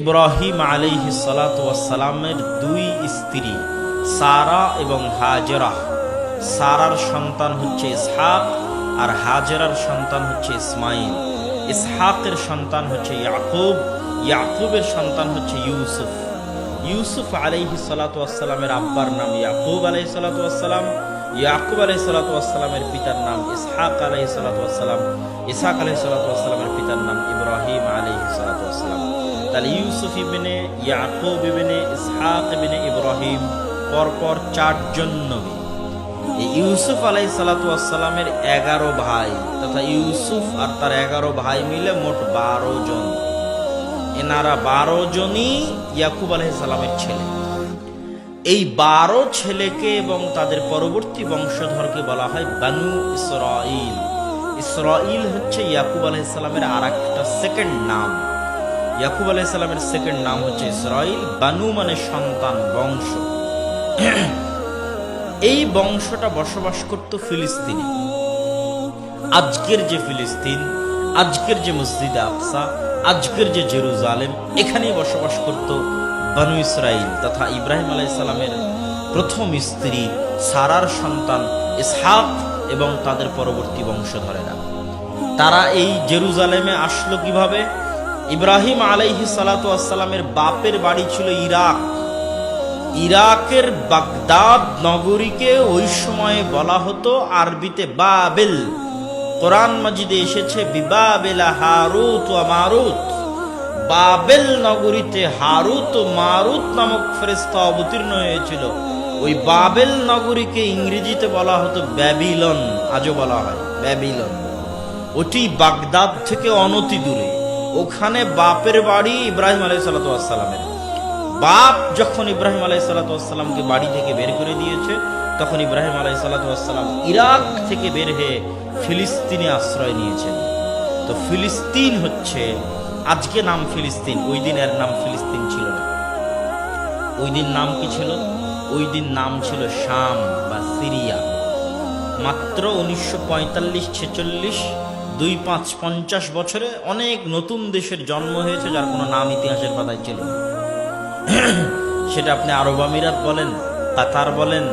ইব্রাহিম আলাইহি সালামের দুই স্ত্রী, সারা এবং হাজরা। সারার সন্তান হচ্ছে ইসহাক আর হাজরার সন্তান হচ্ছে ইসমাইল ইসহাকের সন্তান হচ্ছে ইয়াকুব, ইয়াকুবের সন্তান হচ্ছে ইউসুফ। ইউসুফ আলাইহি সালামের আব্বার নাম ইয়াকুব আলাইহি সালাম ইয়াকুব আলাইহি সালামের পিতার নাম ইসহাক আলাইহি সালাম ইসহাক আলাইহি সালামের পিতার নাম ইব্রাহিম আলাইহি সালাম তাহলে ইউসুফ ইবিনে ইয়াকুব ইবিনে ইসহাক ইবিনে ইব্রাহিম পরপর চারজন নবী। ইউসুফ আলাই সালাতামের এগারো ভাই তথা ইউসুফ আর তার এগারো ভাই মিলে মোট বারো জন। এনারা বারো জনই ইয়াকুব আলহ সালামের ছেলে। এই বারো ছেলেকে এবং তাদের পরবর্তী বংশধরকে বলা হয় বানু ইসরাইল ইসরাইল হচ্ছে ইয়াকুব আলহ সালামের আর একটা সেকেন্ড নাম। ইয়াকুব আলাহ সালামের সেকেন্ড নাম হচ্ছে ইসরাইল বানু মানে সন্তান, বংশ। এই বংশটা বসবাস করত ফিলিস্তিনে। আজকের যে ফিলিস্তিন, আজকের যে মসজিদ আফসা আজকের যে জেরুজালেম, এখানেই বসবাস করত বানু ইসরাইল তথা ইব্রাহিম আলাইসালামের প্রথম স্ত্রী সারার সন্তান ইসহাক এবং তাদের পরবর্তী বংশধরেরা। তারা এই জেরুজালেমে আসলো কীভাবে? ইব্রাহিম আলাইহি সালাতামের বাপের বাড়ি ছিল ইরাক। ইরাকের বাগদাদ নগরীকে ওই সময়ে বলা হতো আরবিতে বাবেল। কোরআন মাজিদে এসেছে বিবাবেলা হারুত ও মারুত। বাবেল নগরীতে হারুত ও মারুত নামক ফেরেস্তা অবতীর্ণ হয়েছিল। ওই বাবেল নগরীকে ইংরেজিতে বলা হতো ব্যাবিলন। আজও বলা হয় ব্যাবিলন। ওটি বাগদাদ থেকে অনতি দূরে। ওখানে বাপের বাড়ি ইব্রাহিম আলাই সালাতামের বাপ যখন ইব্রাহিম আলাই সালাতামকে বাড়ি থেকে বের করে দিয়েছে, তখন ইব্রাহিম আলাই সালাতাম ইরাক থেকে বের হয়ে ফিলিস্তিনে আশ্রয় নিয়েছেন। তো ফিলিস্তিন হচ্ছে, আজকে নাম ফিলিস্তিন, ওই দিন এর নাম ফিলিস্তিন ছিল না। ওই দিন নাম কি ছিল? ওই দিন নাম ছিল শাম বা সিরিয়া। মাত্র উনিশশো পঁয়তাল্লিশ ছেচল্লিশ দুই পাঁচ পঞ্চাশ বছরে অনেক নতুন দেশের জন্ম হয়েছে যার কোনো নাম ইতিহাসের পাতায় ছিল সেটা আপনি আরব আমিরাত বলেন, কাতার বলেন,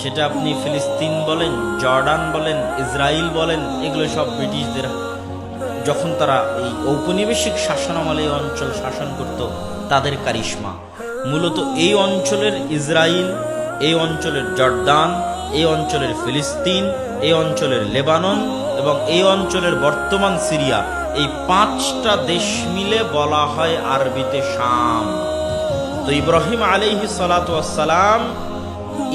সেটা আপনি ফিলিস্তিন বলেন, জর্ডান বলেন ইসরায়েল বলেন, এগুলো সব ব্রিটিশদের যখন তারা এই ঔপনিবেশিক শাসনামলে অঞ্চল শাসন করত, তাদের কারিশমা। মূলত এই অঞ্চলের ইসরায়েল এই অঞ্চলের জর্দান এই অঞ্চলের ফিলিস্তিন, এই অঞ্চলের লেবানন এবং এই অঞ্চলের বর্তমান সিরিয়া, এই পাঁচটা দেশ মিলে বলা হয় আরবিতে শাম। তো ইব্রাহিম আলিহি সালাম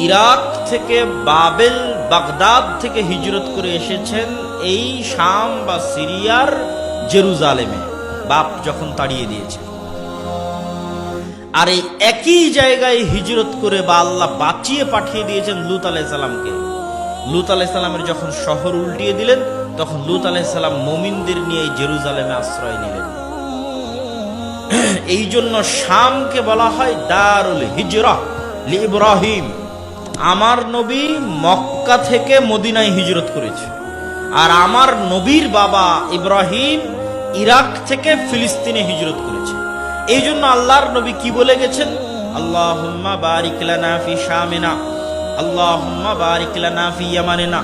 ইরাক থেকে বাবেল, বাগদাদ থেকে হিজরত করে এসেছেন এই শাম বা সিরিয়ার জেরুজালেমে। বাপ যখন তাড়িয়ে দিয়েছে। আর এই একই জায়গায় হিজরত করে বা আল্লাহ বাঁচিয়ে পাঠিয়ে দিয়েছেন লুত আলাইসাল্লামকে লুত আলাইসাল্লামের যখন শহর উল্টিয়ে দিলেন তখন লুত আলাইসাল্লাম মোমিনদের নিয়ে জেরুজালেমে আশ্রয় নিলেন। এই জন্য শামকে বলা হয় দারুল হিজরা ইব্রাহিম। আমার নবী মক্কা থেকে মদিনায় হিজরত করেছে। আর আমার নবীর বাবা ইব্রাহিম ইরাক থেকে ফিলিস্তিনে হিজরত করেছে। এই জন্য আল্লাহর নবী কি বলে গেছেন? আল্লাহ বারিক ফি শামিনা আল্লাহ বারিক ফি ইয়ামানিনা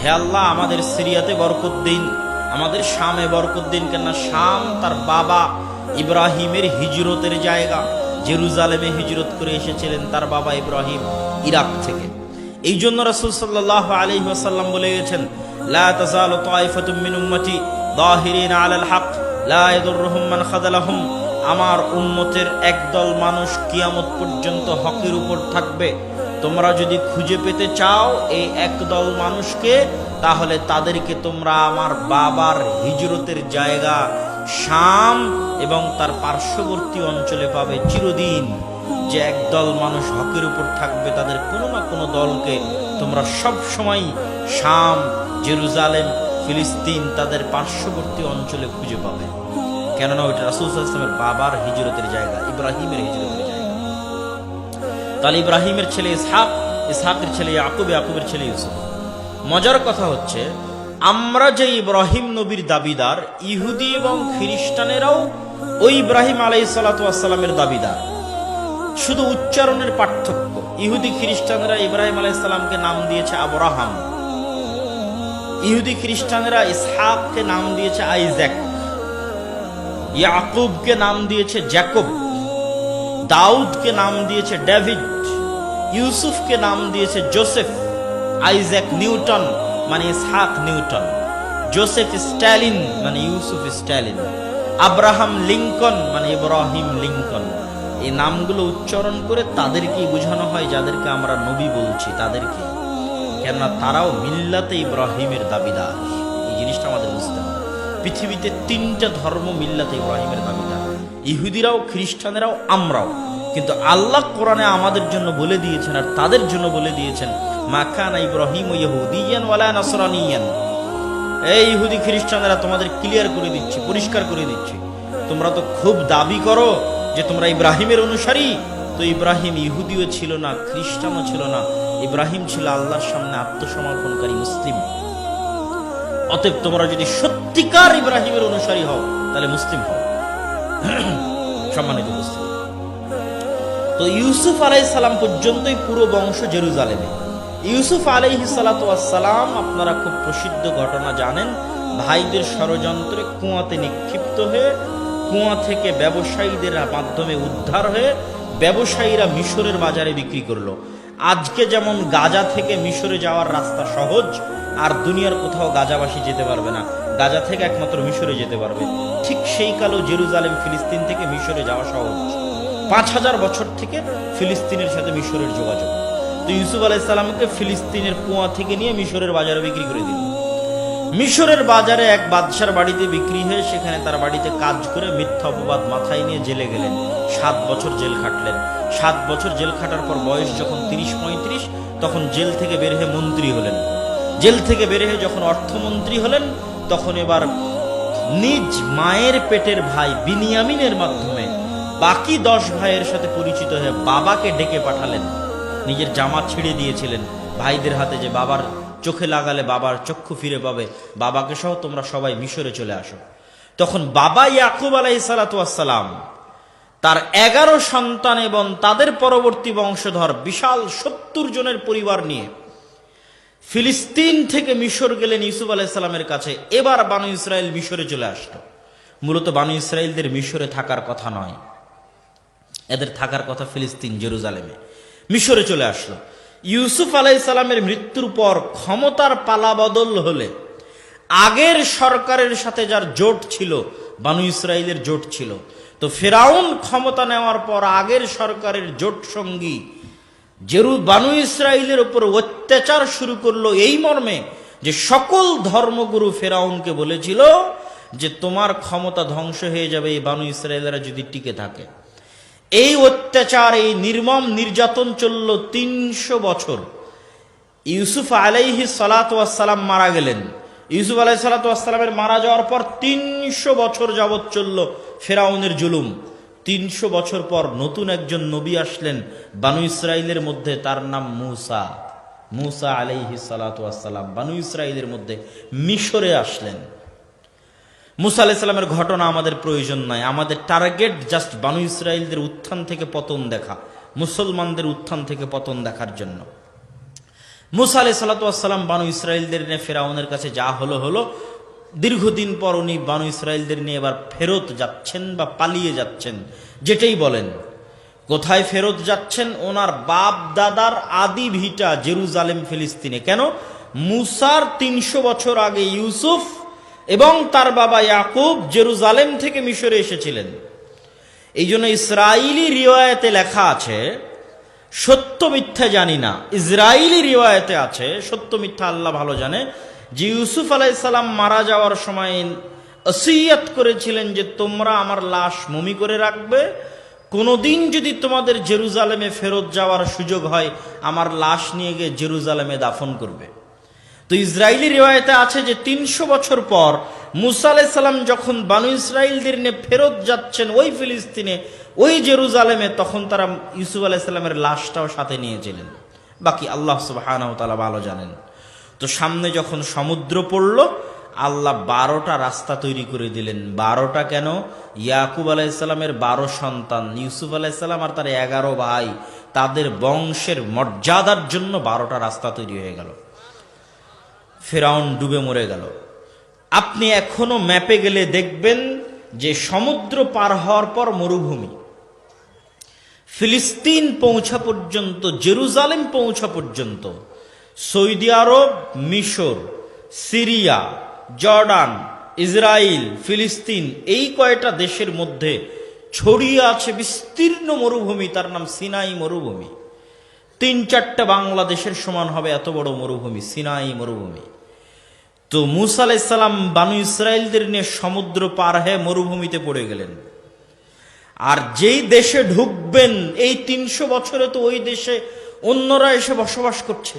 হে আল্লাহ, আমাদের সিরিয়াতে বরকত দিন, আমাদের শামে বরকত দিন, কেননা শাম তার বাবা ইব্রাহিমের হিজরতের জায়গা। জেরুজালেমে হিজরত করে এসেছিলেন তার বাবা ইব্রাহিম ইরাক থেকে। এই জন্য রাসূল আলাইহি ওয়াসাল্লাম বলে গেছেন তাইফাতুম আমার উম্মতের একদল মানুষ কিয়ামত পর্যন্ত হকের উপর থাকবে। তোমরা যদি খুঁজে পেতে চাও এই একদল মানুষকে, তাহলে তাদেরকে তোমরা আমার বাবার হিজরতের জায়গা শাম এবং তার পার্শ্ববর্তী অঞ্চলে পাবে চিরদিন। যে একদল মানুষ হকের উপর থাকবে, তাদের কোনো না কোনো দলকে তোমরা সব সময় শাম, জেরুজালেম, ফিলিস্তিন, তাদের পার্শ্ববর্তী অঞ্চলে খুঁজে পাবে। কেননা ওইটা রাসুল ইসলামের বাবার হিজরতের জায়গা, ইব্রাহিমের হিজরতের তাহলে ইব্রাহিমের ছেলে ইসহাক, ইসহাকের ছেলে আকুব আকুবের ছেলে ইউসুফ। মজার কথা হচ্ছে, আমরা যে ইব্রাহিম নবীর দাবিদার, ইহুদি এবং খ্রিস্টানেরাও ওই ইব্রাহিম আলাই সালাতামের দাবিদার। শুধু উচ্চারণের পার্থক্য, ইহুদি খ্রিস্টানরা ইব্রাহিম আলাইসাল্লামকে নাম দিয়েছে আবরাহাম। ইহুদি খ্রিস্টানেরা ইসহাককে নাম দিয়েছে আইজ্যাক। ইয়াকুবকে নাম দিয়েছে জ্যাকব। দাউদকে নাম দিয়েছে ডেভিড। ইউসুফকে নাম দিয়েছে জোসেফ আইজ্যাক নিউটন মানে ইসহাক নিউটন। জোসেফ স্ট্যালিন মানে ইউসুফ স্ট্যালিন। আব্রাহাম লিঙ্কন মানে ইব্রাহিম লিঙ্কন। এই নামগুলো উচ্চারণ করে তাদেরকেই বোঝানো হয়, যাদেরকে আমরা নবী বলছি, তাদেরকে। কেননা তারাও মিল্লাতে ইব্রাহিমের দাবিদার। এই জিনিসটা আমাদের বুঝতে হবে। পৃথিবীতে তিনটা ধর্ম মিল্লাতে ইব্রাহিমের দাবিদার। ইহুদিরাও, খ্রিস্টানেরাও, আমরাও। কিন্তু আল্লাহ কোরআনে আমাদের জন্য বলে দিয়েছেন আর তাদের জন্য বলে দিয়েছেন মাখানা ইব্রাহিম ও ইহুদিয়ান ওয়ালা নাসরানিয়ান। এই ইহুদি খ্রিস্টানেরা তোমাদের ক্লিয়ার করে দিচ্ছি, পরিষ্কার করে দিচ্ছি। তোমরা তো খুব দাবি করো যে তোমরা ইব্রাহিমের অনুসারী। তো ইব্রাহিম ইহুদিও ছিল না, খ্রিস্টানও ছিল না। ইব্রাহিম ছিল আল্লাহর সামনে আত্মসমর্পণকারী মুসলিম। অতএব তোমরা যদি সত্যিকার ইব্রাহিমের অনুসারী হও, তাহলে মুসলিম হও। সম্মানিত উপস্থিতি। তো ইউসুফ আলাই সালাম পর্যন্তই পুরো বংশ জেরুজালেমে। ইউসুফ আলাইহি সালাম, আপনারা খুব প্রসিদ্ধ ঘটনা জানেন, ভাইদের ষড়যন্ত্রে কুয়াতে নিক্ষিপ্ত হয়ে, কুয়া থেকে ব্যবসায়ীদের মাধ্যমে উদ্ধার হয়ে ব্যবসায়ীরা মিশরের বাজারে বিক্রি করল। আজকে যেমন গাজা থেকে মিশরে যাওয়ার রাস্তা সহজ, আর দুনিয়ার কোথাও গাজাবাসী যেতে পারবে না। গাজা থেকে একমাত্র মিশরে যেতে পারবে। ঠিক সেই কালো জেরুজালেম, ফিলিস্তিন থেকে মিশরে যাওয়া সহজ। পাঁচ হাজার বছর থেকে ফিলিস্তিনের সাথে মিশরের যোগাযোগ। তো ইউসুফ আলাইসাল্লামকে ফিলিস্তিনের কুয়া থেকে নিয়ে মিশরের বাজারে বিক্রি করে দিল। মিশরের বাজারে এক বাদশার বাড়িতে বিক্রি হয়ে সেখানে তার বাড়িতে কাজ করে মিথ্যা অপবাদ মাথায় নিয়ে জেলে গেলেন। সাত বছর জেল খাটলেন। সাত বছর জেল খাটার পর বয়স যখন তিরিশ পঁয়ত্রিশ, তখন জেল থেকে বের হয়ে মন্ত্রী হলেন। জেল থেকে বের হয়ে যখন অর্থমন্ত্রী হলেন, তখন এবার নিজ মায়ের পেটের ভাই বিনিয়ামিনের মাধ্যমে বাকি দশ ভাইয়ের সাথে পরিচিত হয়ে বাবাকে ডেকে পাঠালেন। নিজের জামা ছিঁড়ে দিয়েছিলেন। ভাইদের হাতে যে বাবার চোখে লাগালে বাবার চক্ষু ফিরে পাবে, বাবাকে সহ তোমরা সবাই মিশরে চলে আসো। তখন বাবা ইয়াকুব আলাই সালাতাম তার এগারো সন্তান এবং তাদের পরবর্তী বংশধর বিশাল সত্তর জনের পরিবার নিয়ে ফিলিস্তিন থেকে মিশর গেলেন ইউসুফ আলাইসাল্লামের কাছে। এবার বানু ইসরায়েল মিশরে চলে আসলো। মূলত বানু ইসরায়েলদের মিশরে থাকার কথা নয়। এদের থাকার কথা ফিলিস্তিন, জেরুজালেমে। মিশরে চলে আসলো। ইউসুফ আলাইসাল্লামের মৃত্যুর পর ক্ষমতার পালা বদল হলে, আগের সরকারের সাথে যার জোট ছিল, বানু ইসরায়েলের জোট ছিল, তো ফেরাউন ক্ষমতা নেওয়ার পর আগের সরকারের জোট সঙ্গী জেরু, বানু ইসরায়েলের উপর অত্যাচার শুরু করল এই মর্মে যে সকল ধর্মগুরু ফেরাউনকে বলেছিল যে তোমার ক্ষমতা ধ্বংস হয়ে যাবে এই বানু ইসরায়েলেরা যদি টিকে থাকে। এই অত্যাচার, এই নির্মম নির্যাতন চলল তিনশো বছর। ইউসুফ আলাইহি সালাতাম মারা গেলেন। ইউসুফ আলাই সালাতামের মারা যাওয়ার পর তিনশো বছর যাবৎ চলল ফেরাউনের জুলুম। তিনশো বছর পর নতুন একজন নবী আসলেন বানু ইসরায়েলের মধ্যে, তার নাম মুসা। মুসা আলাইহি সালাতাম বানু ইসরায়েলের মধ্যে মিশরে আসলেন। মুসা আলাইসাল্লামের ঘটনা আমাদের প্রয়োজন নয় আমাদের টার্গেট জাস্ট বানু ইসরায়েলদের উত্থান থেকে পতন দেখা, মুসলমানদের উত্থান থেকে পতন দেখার জন্য। মুসা আলাই সাল্লাতাম বানু ইসরায়েলদের নিয়ে ফেরাউনের কাছে যা হলো হলো, দীর্ঘদিন পর উনি বানু ইসরায়েলদের নিয়ে এবার ফেরত যাচ্ছেন বা পালিয়ে যাচ্ছেন, যেটাই বলেন। কোথায় ফেরত যাচ্ছেন? ওনার বাপ দাদার আদি ভিটা জেরুজালেম, ফিলিস্তিনে। কেন? মুসার তিনশো বছর আগে ইউসুফ এবং তার বাবা ইয়াকুব জেরুজালেম থেকে মিশরে এসেছিলেন। এই জন্য ইসরায়েলি রিওয়ায়তে লেখা আছে, সত্য মিথ্যা জানি না। ইসরায়েলি রিওয়ায়তে আছে, সত্য মিথ্যা আল্লাহ ভালো জানে। যে ইউসুফ আলাইসাল্লাম মারা যাওয়ার সময় অসিয়াত করেছিলেন যে তোমরা আমার লাশ মমি করে রাখবে। কোনোদিন যদি তোমাদের জেরুজালেমে ফেরত যাওয়ার সুযোগ হয়, আমার লাশ নিয়ে গিয়ে জেরুজালেমে দাফন করবে। তো ইসরায়েলি রেওয়ায়তে আছে যে তিনশো বছর পর মুসা আলাইসাল্লাম যখন বানু ইসরায়েলদের নিয়ে ফেরত যাচ্ছেন ওই ফিলিস্তিনে, ওই জেরুজালেমে, তখন তারা ইউসুফ আলাইসাল্লামের লাশটাও সাথে নিয়েছিলেন বাকি আল্লাহ সুবাহ ভালো জানেন। তো সামনে যখন সমুদ্র পড়ল, আল্লাহ বারোটা রাস্তা তৈরি করে দিলেন। বারোটা কেন? ইয়াকুব আলাইসাল্লামের বারো সন্তান, ইউসুফ আলাইসাল্লাম আর তার এগারো ভাই, তাদের বংশের মর্যাদার জন্য বারোটা রাস্তা তৈরি হয়ে গেল। ফেরাউন ডুবে মরে গেল। আপনি এখনও ম্যাপে গেলে দেখবেন যে সমুদ্র পার হওয়ার পর মরুভূমি। ফিলিস্তিন পৌঁছা পর্যন্ত, জেরুজালেম পৌঁছা পর্যন্ত, সৌদি আরব, মিশর, সিরিয়া, জর্ডান ইসরায়েল ফিলিস্তিন এই কয়টা দেশের মধ্যে ছড়িয়ে আছে বিস্তীর্ণ মরুভূমি, তার নাম সিনাই মরুভূমি। তিন চারটা বাংলাদেশের সমান হবে এত বড় মরুভূমি, সিনাই মরুভূমি। তো মুসা আলাইসাল্লাম বানু ইসরায়েলদের নিয়ে সমুদ্র পার হয়ে মরুভূমিতে পড়ে গেলেন। আর যেই দেশে ঢুকবেন, এই তিনশো বছরে তো ওই দেশে অন্যরা এসে বসবাস করছে।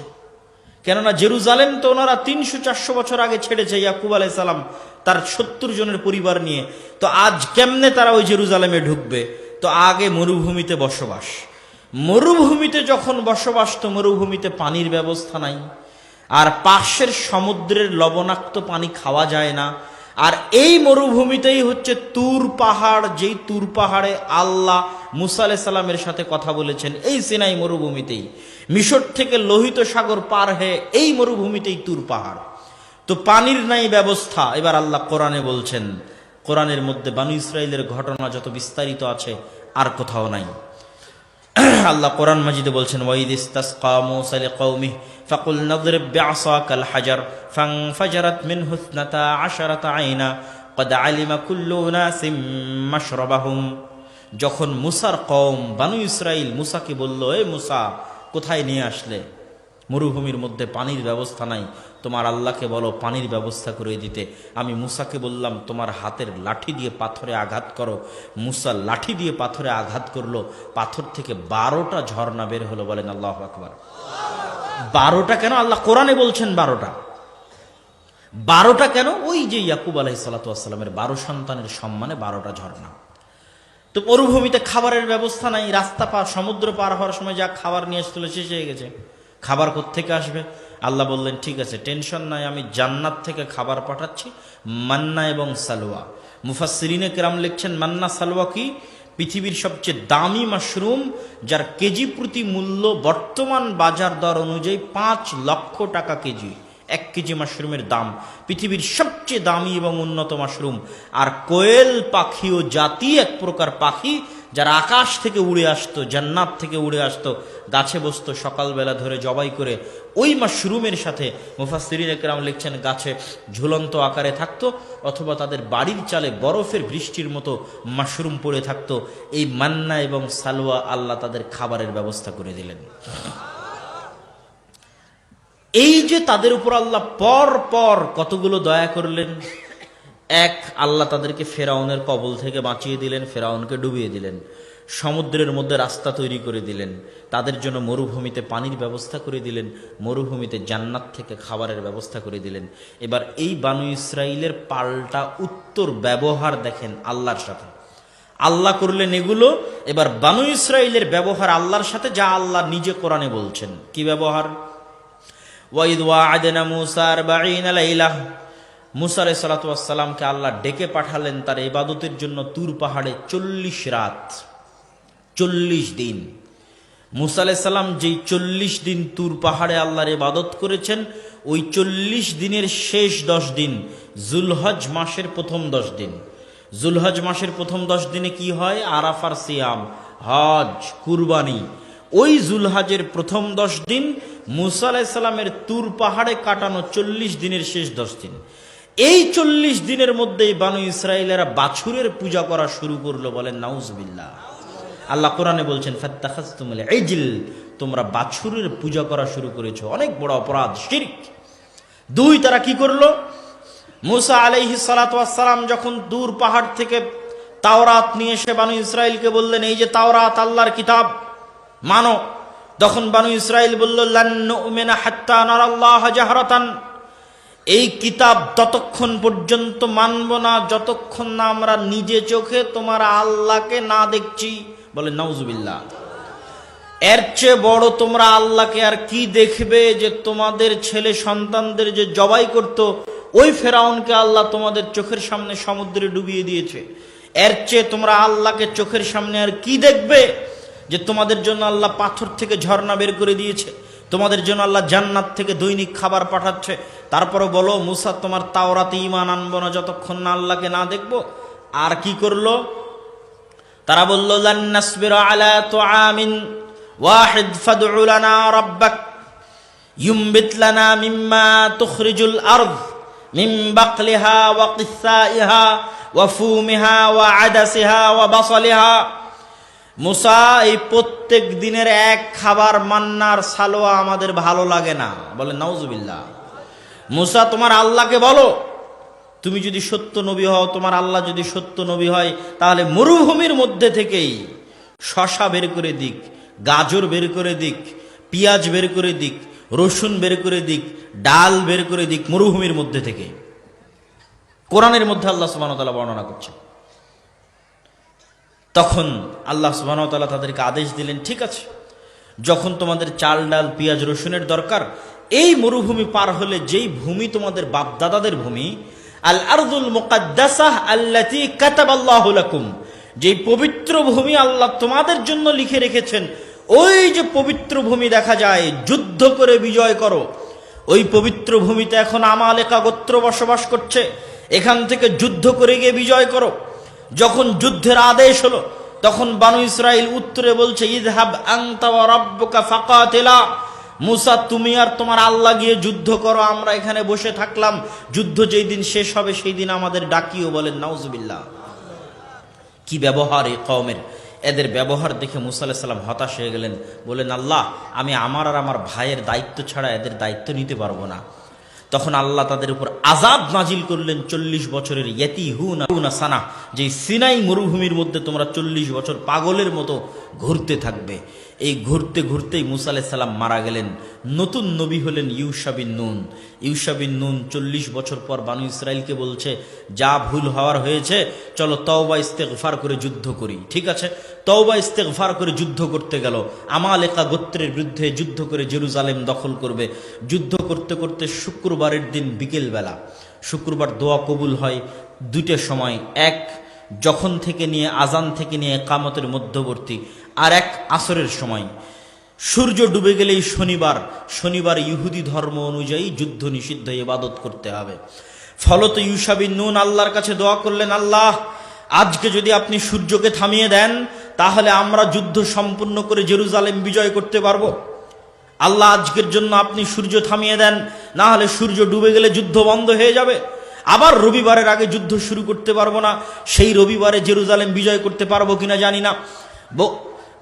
কেননা জেরুজালেম তো ওনারা তিনশো চারশো বছর আগে ছেড়েছে ইয়াকুব আলাইসাল্লাম তার সত্তর জনের পরিবার নিয়ে। তো আজ কেমনে তারা ওই জেরুজালেমে ঢুকবে? তো আগে মরুভূমিতে বসবাস। মরুভূমিতে যখন বসবাস, তো মরুভূমিতে পানির ব্যবস্থা নাই। আর পাশের সমুদ্রের লবণাক্ত পানি খাওয়া যায় না। আর এই মরুভূমিতেই হচ্ছে তুর পাহাড়, যেই তুর পাহাড়ে আল্লাহ মুসা আলাহ সাল্লামের সাথে কথা বলেছেন, এই সিনাই মরুভূমিতেই। মিশর থেকে লোহিত সাগর পার হয়ে এই মরুভূমিতেই তুর পাহাড়। তো পানির নাই ব্যবস্থা, এবার আল্লাহ কোরআনে বলছেন। কোরআনের মধ্যে বানু ইসরায়েলের ঘটনা যত বিস্তারিত আছে, আর কোথাও নাই। আল্লাহ কোরআন মাজিদে বলছেন ওয়াইদ ইস্তাসকা মূসা লিকাওমিহি ফাকুল নাদরিব বিআসাকাল হাজার ফানফাজারাত মিনহু ইসনাতা আশারাতা আইনা قد علم كل أناس مشربهم যখন মুসার কওম বানু ইসরাইল মুসাকে বলল এ মুসা কোথায় নিয়ে আসলে মরুভূমির মধ্যে পানির ব্যবস্থা নাই। তোমার আল্লাহকে বলো, পানির ব্যবস্থা করে দিতে। আমি মুসাকে বললাম, তোমার হাতের লাঠি দিয়ে পাথরে আঘাত করো। মুসা লাঠি দিয়ে পাথরে আঘাত করল। পাথর থেকে বারোটা ঝর্ণা বের হলো বলেন আল্লাহ আকবার। বারোটা কেন? আল্লাহ কোরআনে বলছেন বারোটা। বারোটা কেন? ওই যে ইয়াকুব আলাহি সাল্লাতামের বারো সন্তানের সম্মানে বারোটা ঝর্ণা। তো মরুভূমিতে খাবারের ব্যবস্থা নাই, রাস্তা পার, সমুদ্র পার হওয়ার সময় যা খাবার নিয়ে আসছিল, শেষ হয়ে গেছে। খাবার থেকে আসবে? আল্লাহ বললেন, ঠিক আছে, টেনশন নাই, আমি জান্নাত থেকে খাবার পাঠাচ্ছি, মান্না এবং সালোয়া। মুফাসরিনে কেরাম লিখছেন, মান্না সালোয়া কি? পৃথিবীর সবচেয়ে দামি মাশরুম, যার কেজি প্রতি মূল্য বর্তমান বাজার দর অনুযায়ী পাঁচ লক্ষ টাকা কেজি, এক কেজি মাশরুমের দাম। পৃথিবীর সবচেয়ে দামি এবং উন্নত মাশরুম। আর কোয়েল পাখি ও জাতি এক প্রকার পাখি যারা আকাশ থেকে উড়ে আসতো, জান্নাত থেকে উড়ে আসতো, গাছে বসতো, সকালবেলা ধরে জবাই করে ওই মাশরুমের সাথে মুফাসিরিন একরাম লিখছেন, গাছে ঝুলন্ত আকারে থাকতো অথবা তাদের বাড়ির চালে বরফের বৃষ্টির মতো মাশরুম পড়ে থাকতো, এই মান্না এবং সালোয়া আল্লাহ তাদের খাবারের ব্যবস্থা করে দিলেন। এই যে তাদের উপর আল্লাহ পর পর কতগুলো দয়া করলেন এক, আল্লাহ তাদেরকে ফেরাউনের কবল থেকে বাঁচিয়ে দিলেন, ফেরাউনকে ডুবিয়ে দিলেন, সমুদ্রের মধ্যে রাস্তা তৈরি করে দিলেন, তাদের জন্য মরুভূমিতে পানির ব্যবস্থা করে দিলেন, মরুভূমিতে জান্নাত থেকে খাবারের ব্যবস্থা করে দিলেন। এবার এই বানু ইসরায়েলের পাল্টা উত্তর ব্যবহার দেখেন আল্লাহর সাথে। আল্লাহ করলেন এগুলো, এবার বানু ইসরায়েলের ব্যবহার আল্লাহর সাথে যা আল্লাহ নিজে কোরআনে বলছেন। কি ব্যবহার? ওয়াইদ ওয়াদনা মুসার বাঈনা লাইলা মুসা আলাই সালাতামকে আল্লাহ ডেকে পাঠালেন তার ইবাদতের জন্য তুর পাহাড়ে চল্লিশ রাত, চল্লিশ দিন। মুসা আলাই সাল্লাম যেই চল্লিশ দিন তুর পাহাড়ে আল্লাহর ইবাদত করেছেন, ওই চল্লিশ দিনের শেষ দশ দিন, জুলহজ মাসের প্রথম দশ দিন। জুলহজ মাসের প্রথম দশ দিনে কি হয়? আরাফার সিয়াম, হজ, কুরবানি। ওই জুলহাজের প্রথম দশ দিন মুসা আলাইসাল্লামের তুর পাহাড়ে কাটানো চল্লিশ দিনের শেষ দশ দিন। এই চল্লিশ দিনের মধ্যেই বানু ইসরায়েলেরা বাছুরের পূজা করা শুরু করল বলেন নাউজবিল্লা আল্লাহ কোরআনে বলছেন ফাত্তাখাস্তুমুল ইজিল, তোমরা বাছুরের পূজা করা শুরু করেছ। অনেক বড় অপরাধ, শিরিক। দুই, তারা কি করল? মুসা আলাইহি সালাতাম যখন দূর পাহাড় থেকে তাওরাত নিয়ে এসে বানু ইসরায়েলকে বললেন, এই যে তাওরাত, আল্লাহর কিতাব, মানো। তখন বানু ইসরায়েল বলল লান্না হাত্তা নারাল্লাহ জাহরাতান। এই কিতাব ততক্ষণ পর্যন্ত মানব না, যতক্ষণ না আমরা নিজে চোখে তোমার আল্লাহকে না দেখছি, বলে নওজুবিল্লাহ এর চেয়ে বড় তোমরা আল্লাহকে আর কি দেখবে যে তোমাদের ছেলে সন্তানদের যে জবাই করত, ওই ফেরাউনকে আল্লাহ তোমাদের চোখের সামনে সমুদ্রে ডুবিয়ে দিয়েছে। এর চেয়ে তোমরা আল্লাহকে চোখের সামনে আর কি দেখবে যে তোমাদের জন্য আল্লাহ পাথর থেকে ঝর্ণা বের করে দিয়েছে? তোমাদের জন্য আল্লাহ জান্নাত থেকে দৈনিক খাবার পাঠাচ্ছে। তারপরে বলো, মুসা, তোমার তাওরাতে ইমান আনব না, যতক্ষণ না আল্লাহকে না দেখব। আর কি করল? তারা বলল লান্নাসবির আলা তো আমিন মিম্মা ওয়া মুসা, এই প্রত্যেক দিনের এক খাবার মান্নার সালোয়া আমাদের ভালো লাগে না। বলে নাউজুবিল্লাহ। মুসা, তোমার আল্লাহকে বলো। তুমি যদি সত্য নবী হও, তোমার আল্লাহ যদি সত্য নবী হয়, তাহলে মরুভূমির মধ্যে থেকেই শশা বের করে দিক, গাজর বের করে দিক, পিঁয়াজ বের করে দিক, রসুন বের করে দিক, ডাল বের করে দিক মরুভূমির মধ্যে থেকে। কোরআনের মধ্যে আল্লাহ সুবাহতাল্লাহ বর্ণনা করছে তখন আল্লাহ সুবাহতাল্লাহ তাদেরকে আদেশ দিলেন, ঠিক আছে, যখন তোমাদের চাল, ডাল, পেঁয়াজ, রসুনের দরকার, এই মরুভূমি পার হলে যেই ভূমি তোমাদের বাপদাদাদের ভূমি, আল আরদুল মুকাদ্দাসাহ আল্লাতি কাতাবাল্লাহু লাকুম, যেই পবিত্র ভূমি আল্লাহ তোমাদের জন্য লিখে রেখেছেন, ওই যে পবিত্র ভূমি দেখা যায়, যুদ্ধ করে বিজয় করো। ওই পবিত্র ভূমিতে এখন আমালেকা গোত্র বসবাস করছে, এখান থেকে যুদ্ধ করে গিয়ে বিজয় করো। যখন যুদ্ধের আদেশ হলো, তখন বানু ইসরাইল উত্তরে বলছে ইদহাব আংতা ওয়া রাব্বুকা মুসা, তুমি আর তোমার আল্লাহ গিয়ে যুদ্ধ করো, আমরা এখানে বসে থাকলাম। যুদ্ধ যেই দিন শেষ হবে, সেই দিন আমাদের ডাকিও বলেন, নাউজুবিল্লাহ। কি ব্যবহার এই কওমের? এদের ব্যবহার দেখে মুসা আলাইহিস হতাশ হয়ে গেলেন। বলেন আল্লাহ, আমি আমার আর আমার ভাইয়ের দায়িত্ব ছাড়া এদের দায়িত্ব নিতে পারব না। তখন আল্লাহ তাদের উপর আজাব নাজিল করলেন চল্লিশ বছরের ইয়েতি হুনা সানা যে সিনাই মরুভূমির মধ্যে তোমরা চল্লিশ বছর পাগলের মতো ঘুরতে থাকবে। এই ঘুরতে ঘুরতেই মুসা সালাম মারা গেলেন। নতুন নবী হলেন ইউসাবিন নুন। ইউসাবিন নুন চল্লিশ বছর পর বানু ইসরায়েলকে বলছে, যা ভুল হওয়ার হয়েছে, চলো তওবা ইস্তেগফার করে যুদ্ধ করি। ঠিক আছে? তওবা ইস্তেগফার করে যুদ্ধ করতে গেল। আমালেকা গোত্রের বিরুদ্ধে যুদ্ধ করে জেরুজালেম দখল করবে। যুদ্ধ করতে করতে শুক্রবারের দিন বিকেলবেলা। শুক্রবার দোয়া কবুল হয় দুইটার সময়। এক যখন থেকে নিয়ে, আজান থেকে নিয়ে কামতের মধ্যবর্তী আর এক আসরের সময়, সূর্য ডুবে গেলেই শনিবার শনিবার ইহুদি ধর্ম অনুযায়ী যুদ্ধ নিষিদ্ধ ইবাদত করতে হবে। ফলত ইউসাবিন নুন আল্লাহর কাছে দোয়া করলেন, আল্লাহ, আজকে যদি আপনি সূর্যকে থামিয়ে দেন, তাহলে আমরা যুদ্ধ সম্পূর্ণ করে জেরুজালেম বিজয় করতে পারব। আল্লাহ, আজকের জন্য আপনি সূর্য থামিয়ে দেন, না হলে সূর্য ডুবে গেলে যুদ্ধ বন্ধ হয়ে যাবে। আবার রবিবারের আগে যুদ্ধ শুরু করতে পারব না, সেই রবিবারে জেরুজালেম বিজয় করতে পারব কিনা জানি না।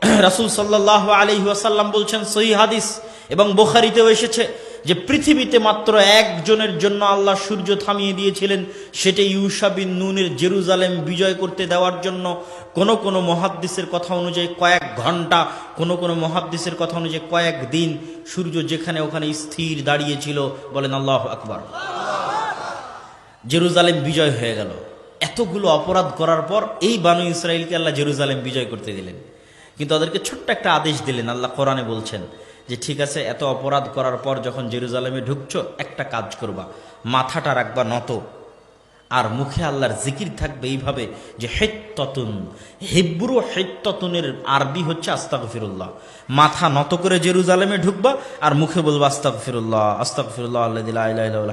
রাসূল সাল্লাহ আলহি ওয়াসাল্লাম বলছেন, সহি হাদিস, এবং বোখারিতেও এসেছে যে পৃথিবীতে মাত্র একজনের জন্য আল্লাহ সূর্য থামিয়ে দিয়েছিলেন সেটা ইউসা বিন নুনের জেরুজালেম বিজয় করতে দেওয়ার জন্য। কোন কোন মহাদ্দিসের কথা অনুযায়ী কয়েক ঘণ্টা, কোন কোন মহাদ্দিসের কথা অনুযায়ী কয়েক দিন সূর্য যেখানে ওখানে স্থির দাঁড়িয়েছিল বলেন আল্লাহ আকবার। জেরুজালেম বিজয় হয়ে গেল। এতগুলো অপরাধ করার পর এই বানু ইসরায়েলকে আল্লাহ জেরুজালেম বিজয় করতে দিলেন। কিন্তু তাদেরকে ছোট্ট একটা আদেশ দিলেন, আল্লাহ কোরআনে বলছেন যে, ঠিক আছে, এত অপরাধ করার পর যখন জেরুজালেমে ঢুকছো, একটা কাজ করবা, মাথাটা রাখবা নত। আর মুখে আল্লাহর জিকির থাকবে এইভাবে যে হেত্ততুন, হেব্রু হেত্ততুনের আরবি হচ্ছে আস্তাক ফিরুল্লাহ মাথা নত করে জেরুজালেমে ঢুকবা আর মুখে বলবা আস্তাক ফিরুল্লাহ আস্তাক ফিরুল্লাহ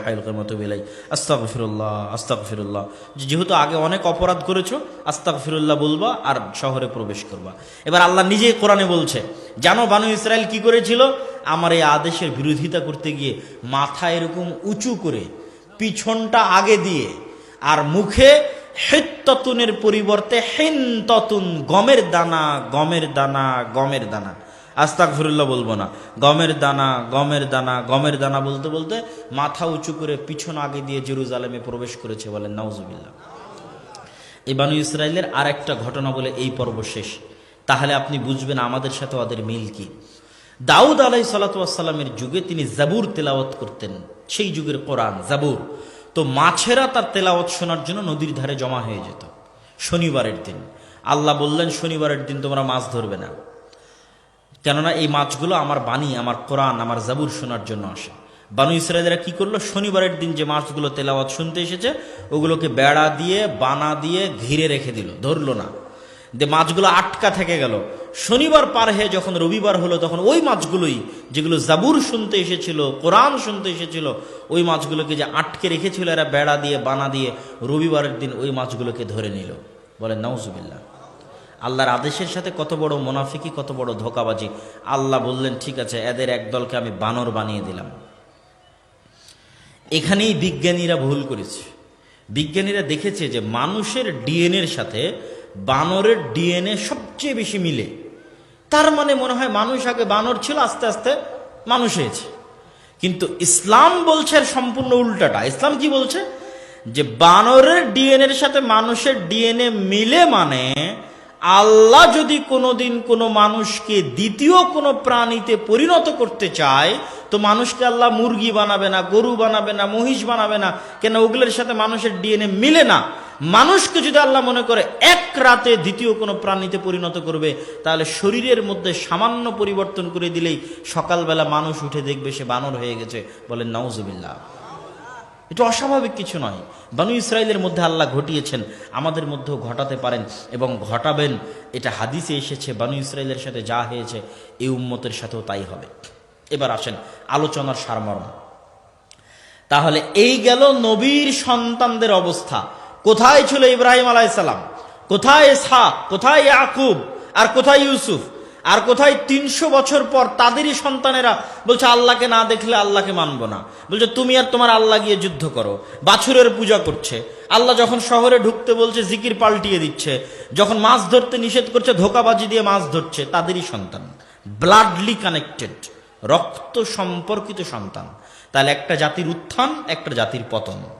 হাইলাই আস্তাক ফিরুল্লাহ আস্তাক ফিরুল্লাহ যেহেতু আগে অনেক অপরাধ করেছ আস্তাক ফিরুল্লাহ বলবা আর শহরে প্রবেশ করবা। এবার আল্লাহ নিজেই কোরআনে বলছে, জানো বানু ইসরায়েল কি করেছিল? আমার এই আদেশের বিরোধিতা করতে গিয়ে মাথা এরকম উঁচু করে পিছনটা আগে দিয়ে আর মুখে হেত্ততুনের পরিবর্তে হেনততুন, গমের দানা গমের দানা গমের দানা। আস্তাক ফিরুল্লাহ বলব না। গমের দানা গমের দানা গমের দানা বলতে বলতে মাথা উঁচু করে পিছন আগে দিয়ে জেরুজালেমে প্রবেশ করেছে বলেন নাউজুবিল্লাহ। এই বানু ইসরায়েলের আর একটা ঘটনা বলে এই পর্ব শেষ। তাহলে আপনি বুঝবেন আমাদের সাথে ওদের মিল কি। দাউদ আলাই সালাতামের যুগে তিনি জাবুর তেলাওয়াত করতেন। সেই যুগের কোরআন, জাবুর। তো মাছেরা তার তেলাওয়াত শোনার জন্য নদীর ধারে জমা হয়ে যেত। শনিবারের দিন। আল্লাহ বললেন, শনিবারের দিন তোমরা মাছ ধরবে না। কেননা এই মাছগুলো আমার বাণী, আমার কোরআন, আমার জাবুর শোনার জন্য আসে। বানু ইসরায়েলরা কি করল? শনিবারের দিন যে মাছগুলো তেলাওয়াত শুনতে এসেছে, ওগুলোকে বেড়া দিয়ে, বানা দিয়ে ঘিরে রেখে দিল। ধরলো না। যে মাছগুলো আটকা থেকে গেল। শনিবার পার হয়ে যখন রবিবার হলো, তখন ওই মাছগুলোই, যেগুলো জাবুর শুনতে এসেছিল, কোরআন শুনতে এসেছিল, ওই মাছগুলোকে যে আটকে রেখেছিল এরা বেড়া দিয়ে, বানা দিয়ে, রবিবারের দিন ওই মাছগুলোকে ধরে নিল। বলেন নাউজুবিল্লাহ। আল্লাহর আদেশের সাথে কত বড় মোনাফিকি, কত বড় ধোকাবাজি। আল্লাহ বললেন, ঠিক আছে, এদের একদলকে আমি বানর বানিয়ে দিলাম। এখানেই বিজ্ঞানীরা ভুল করেছে। বিজ্ঞানীরা দেখেছে যে মানুষের ডিএনএর সাথে বানরের ডিএনএ সবচেয়ে বেশি মিলে। তার মানে মনে হয় মানুষ আগে বানর ছিল, আস্তে আস্তে মানুষ হয়েছে। কিন্তু ইসলাম বলছে সম্পূর্ণ উল্টাটা। ইসলাম কি বলছে? যে বানরের ডিএনএর সাথে মানুষের ডিএনএ মিলে মানে আল্লাহ যদি কোনোদিন কোনো মানুষকে দ্বিতীয় কোনো প্রাণীতে পরিণত করতে চায়, তো মানুষকে আল্লাহ মুরগি বানাবে না, গরু বানাবে না, মহিষ বানাবে না। কেন ওগুলোর সাথে মানুষের ডিএনএ মিলে না? মানুষকে যদি আল্লাহ মনে করে এক রাতে দ্বিতীয় কোনো প্রাণীতে পরিণত করবে, তাহলে শরীরের মধ্যে সামান্য পরিবর্তন করে দিলেই সকালবেলা মানুষ উঠে দেখবে সে বানর হয়ে গেছে বলেন নওজুবিল্লাহ এটা অস্বাভাবিক কিছু নয়। বানু ইসরায়েলের মধ্যে আল্লাহ ঘটিয়েছেন, আমাদের মধ্যেও ঘটাতে পারেন এবং ঘটাবেন। এটা হাদিসে এসেছে, বানু ইসরায়েলের সাথে যা হয়েছে এই উম্মতের সাথেও তাই হবে। এবার আসেন আলোচনার সারমর্ম। তাহলে এই গেল নবীর সন্তানদের অবস্থা। কোথায় ছিল ইব্রাহিম আলাইসালাম কোথায় ইসহাক? কোথায় ইয়াকুব? আর কোথায় ইউসুফ? আর কোথায় তিনশো বছর পর তাদেরই সন্তানেরা বলছে, আল্লাহকে না দেখলে আল্লাহকে মানবো না। বলছে, তুমি আর তোমার আল্লাহ গিয়ে যুদ্ধ করো। বাছুরের পূজা করছে। আল্লাহ যখন শহরে ঢুকতে বলছে, জিকির পাল্টিয়ে দিচ্ছে। যখন মাছ ধরতে নিষেধ করছে, ধোকাবাজি দিয়ে মাছ ধরছে, তাদেরই সন্তান। ব্লাডলি কানেক্টেড রক্ত সম্পর্কিত সন্তান। তাহলে একটা জাতির উত্থান, একটা জাতির পতন।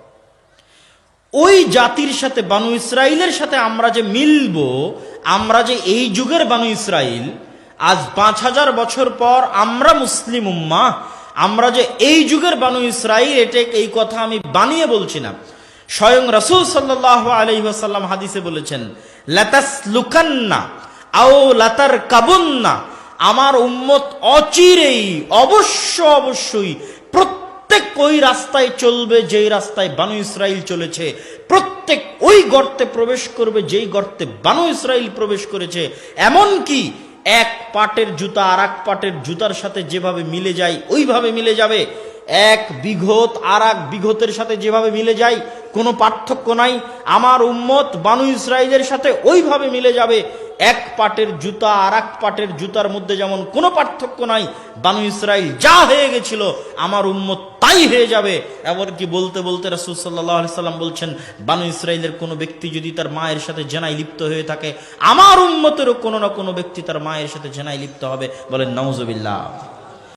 ওই জাতির সাথে বানু ইসরায়েলের সাথে আমরা যে মিলব, আমরা যে এই যুগের বানু ইসরায়েল আজ পাঁচ হাজার বছর পর আমরা মুসলিম উম্মা আমরা যে এই যুগের বানু ইসরায়েল এটা এই কথা আমি বানিয়ে বলছি না। স্বয়ং রসুল সাল্লাহ আলহিহাসাল্লাম হাদিসে বলেছেন লাতাস লুকান্না আও লাতার কাবুন্না আমার উম্মত অচিরেই, অবশ্য অবশ্যই প্রত্যেক ওই রাস্তায় চলবে, যেই রাস্তায় বানু ইসরায়েল চলেছে। প্রত্যেক ওই গর্তে প্রবেশ করবে, যেই গর্তে বানু ইসরায়েল প্রবেশ করেছে। এমন কি এক পাটের জুতা আর পাটের জুতার সাথে যেভাবে মিলে যায়, ওইভাবে মিলে যাবে। এক বিঘত আর এক বিঘতের সাথে যেভাবে মিলে যায়, কোনো পার্থক্য নাই। আমার উম্মত বানু ইসরায়েলের সাথে ওইভাবে মিলে যাবে। এক পাটের জুতা আর এক পাটের জুতার মধ্যে যেমন কোনো পার্থক্য নাই, বানু ইসরায়েল যা হয়ে গেছিল, আমার উম্মত তাই হয়ে যাবে। এমনকি বলতে বলতে রাসুল সাল্লাহ সাল্লাম বলছেন, বানু ইসরায়েলের কোনো ব্যক্তি যদি তার মায়ের সাথে জেনাই লিপ্ত হয়ে থাকে, আমার উম্মতেরও কোনো না কোনো ব্যক্তি তার মায়ের সাথে জেনাই লিপ্ত হবে। বলেন নওজবিল্লাহ